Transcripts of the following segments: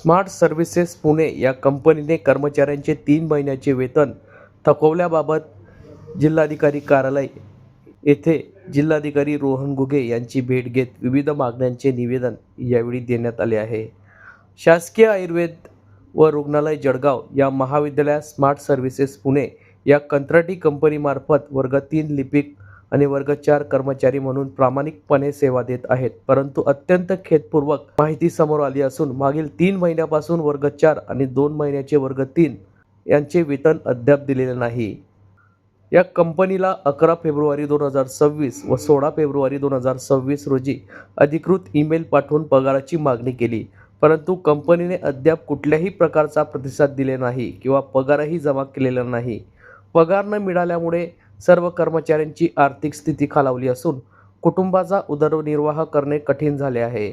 Smart services Pune या कंपनीने कर्मचाऱ्यांचे तीन महिन्याचे वेतन थकवल्याबाबत जिल्हाधिकारी कार्यालय येथे जिल्हाधिकारी रोहन गुगे यांची भेट घेत विविध मागण्यांचे निवेदन यावेळी देण्यात आले आहे. शासकीय आयुर्वेद व रुग्णालय जळगाव या महाविद्यालयात स्मार्ट सर्व्हिसेस पुणे या कंत्राटी कंपनीमार्फत वर्ग तीन लिपिक आणि वर्ग चार कर्मचारी म्हणून प्रामाणिकपणे सेवा देत आहेत. परंतु अत्यंत खेदपूर्वक माहिती समोर आली असून मागील तीन महिन्यापासून वर्ग चार आणि दोन महिन्याचे वर्ग तीन यांचे वेतन अद्याप दिलेले नाही. या कंपनीला अकरा फेब्रुवारी दोन हजार सव्वीस व सोळा फेब्रुवारी दोन हजार सव्वीस रोजी अधिकृत ईमेल पाठवून पगाराची मागणी केली. परंतु कंपनीने अद्याप कुठल्याही प्रकारचा प्रतिसाद दिले नाही किंवा पगारही जमा केलेला नाही. पगार न मिळाल्यामुळे सर्व कर्मचाऱ्यांची आर्थिक स्थिती खालावली असून कुटुंबाचा उदरनिर्वाह करणे कठीण झाले आहे.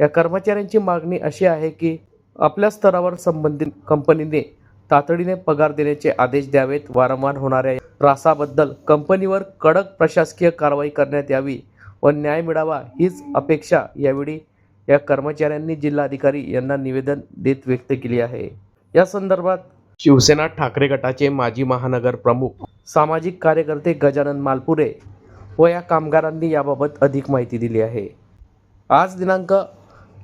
या कर्मचाऱ्यांची मागणी अशी आहे की आपल्या स्तरावर संबंधित कंपनीने तातडीने पगार देण्याचे आदेश द्यावेत. वारंवार होणाऱ्या त्रासाबद्दल कंपनीवर कडक प्रशासकीय कारवाई करण्यात यावी व न्याय मिळावा हीच अपेक्षा यावेळी या कर्मचाऱ्यांनी जिल्हाधिकारी यांना निवेदन देत व्यक्त केली आहे. या संदर्भात शिवसेना ठाकरे गटाचे माजी महानगर प्रमुख सामाजिक कार्यकर्ते गजानन मालपुरे व या कामगारांनी याबाबत अधिक माहिती दिली आहे. आज दिनांक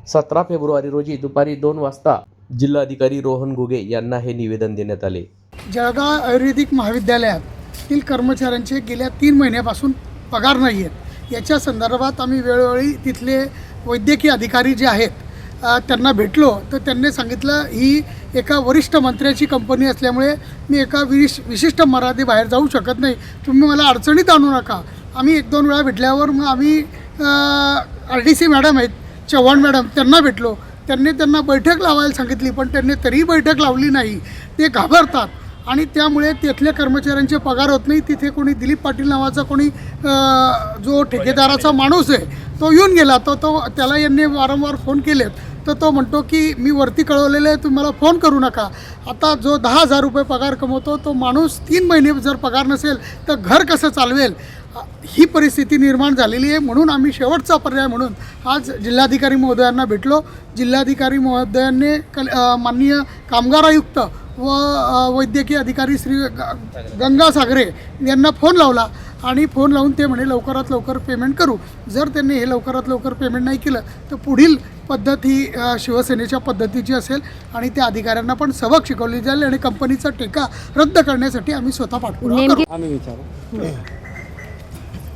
सतरा फेब्रुवारी रोजी दुपारी दोन वाजता जिल्हाधिकारी रोहन घुगे यांना हे निवेदन देण्यात आले. जळगाव आयुर्वेदिक महाविद्यालयातील कर्मचाऱ्यांचे गेल्या तीन महिन्यापासून पगार नाही आहेत. याच्या संदर्भात आम्ही वेळोवेळी तिथले वैद्यकीय अधिकारी जे आहेत त्यांना भेटलो. तर त्यांनी सांगितलं ही एका वरिष्ठ मंत्र्याची कंपनी असल्यामुळे मी एका विश विशिष्ट मर्यादेबाहेर जाऊ शकत नाही. तुम्ही मला अडचणीत आणू नका. आम्ही एक दोन वेळा भेटल्यावर मग आम्ही आर डी सी मॅडम आहेत चव्हाण मॅडम त्यांना भेटलो. त्यांनी त्यांना बैठक लावायला सांगितली पण त्यांनी तरीही बैठक लावली नाही. ते घाबरतात. आणि त्यामुळे तिथल्या कर्मचाऱ्यांचे पगार होत नाही. तिथे कोणी दिलीप पाटील नावाचा कोणी जो ठेकेदाराचा माणूस आहे तो येऊन गेला. तो तो त्याला यांनी वारंवार फोन केलेत. तर तो म्हणतो की मी वरती कळवलेलं आहे तुम्ही मला फोन करू नका. आता जो दहा हजार रुपये पगार कमवतो तो माणूस तीन महिने जर पगार नसेल तर घर कसं चालवेल? ही परिस्थिती निर्माण झालेली आहे म्हणून आम्ही शेवटचा पर्याय म्हणून आज जिल्हाधिकारी महोदयांना भेटलो. जिल्हाधिकारी महोदयांनी कल माननीय कामगार आयुक्त व वैद्यकीय अधिकारी श्री गंगासागरे गंगा सागरे यांना फोन लावला. आणि फोन लावून ते म्हणे लवकरात लवकर पेमेंट करू. जर त्यांनी हे लवकरात लवकर पेमेंट नाही केलं तर पुढील पद्धत ही शिवसेनेच्या पद्धतीची असेल आणि त्या अधिकाऱ्यांना पण सबक शिकवली जाईल आणि कंपनीचा टेका रद्द करण्यासाठी आम्ही स्वतः करू. आम्ही विचारू.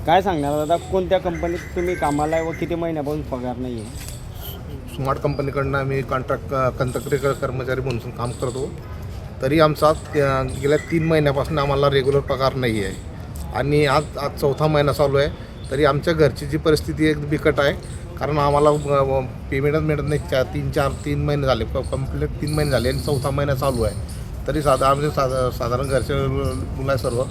काय सांगणार दादा? कोणत्या कंपनीत तुम्ही कामाला आहे व किती महिन्यापासून पगार नाही आहे स्मार्ट कंपनीकडनं आम्ही कॉन्ट्रॅक्ट कंत्राटी कर्मचारी म्हणून काम करतो. तरी आमचा गेल्या तीन महिन्यापासून आम्हाला रेग्युलर पगार नाही आहे आणि आज आज चौथा महिना चालू आहे तरी आमच्या घरची जी परिस्थिती एक बिकट आहे. कारण आम्हाला पेमेंटच मिळत नाही. चार तीन चार तीन महिने झाले. कंप्लीट तीन महिने झाले आणि चौथा महिना चालू आहे. तरी साधा आमचे साधा साधारण घरचे मुलं आहे सर्व.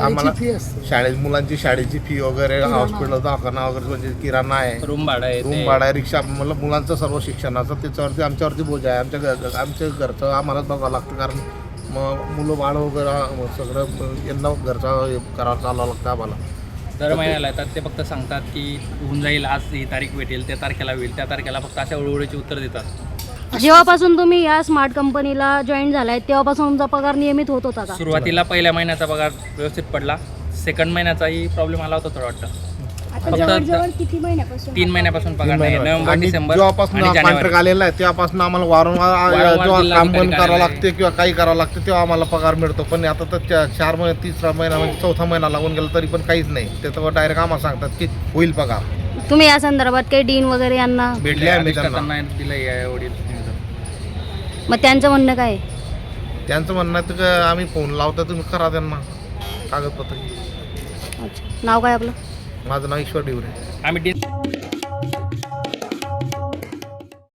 आम्हाला फी असते. शाळे मुलांची शाळेची फी वगैरे हॉस्पिटल दवाखाना वगैरे म्हणजे किराणा आहे. रूम भाडं आहे रूम भाडा आहे रिक्षा मला मुलांचं सर्व शिक्षणाचं त्याच्यावरती आमच्यावरती बोज आहे. आमच्या घर आमच्या घरचं आम्हालाच बघावं लागतं. कारण मग मुलं बाळ वगैरे सगळं यांना घरचा करावं चालावं लागतं आम्हाला. दर महिन्याला येतात ते फक्त सांगतात की होऊन जाईल आज ही तारीख भेटेल त्या तारखेला होईल त्या तारखेला फक्त अशा उडवडीची उत्तर देतात. जेव्हापासून तुम्ही या स्मार्ट कंपनीला जॉईन झालाय तेव्हापासून तुमचा पगार नियमित होत होता का? सुरुवातीला पहिल्या महिन्याचा पगार व्यवस्थित पडला सेकंड महिन्याचाही प्रॉब्लेम आला होता थोडं वाटतं. आता फक्त जवळजवळ किती महिन्यापासून तीन महिन्यापासून पगार नाही. नोव्हेंबर आणि डिसेंबर जेव्हापासून आणि कॉन्ट्रॅक्ट आलेला आहे तेव्हापासून आम्हाला वारंवार वारंवार जेव्हा काम बंद करावं. लागते किंवा काही करावं लागतं तेव्हा आम्हाला पगार मिळतो. पण आता तर चा- चार महिने तिसरा महिना म्हणजे चौथा महिना लागून गेला तरी पण काहीच नाही. त्याच्यावर डायरेक्ट आम्हाला सांगतात की होईल पगार. तुम्ही या संदर्भात काही डीन वगैरे यांना भेटले आम्ही त्यांना. या वडील मग त्यांचं म्हणणं काय आहे? त्यांचं म्हणणं आहे की आम्ही फोन लावता तुम्ही करा त्यांना कागदपत्र. अच्छा. नाव काय आपलं? माझं नाव ईश्वर डिवरे. आम्ही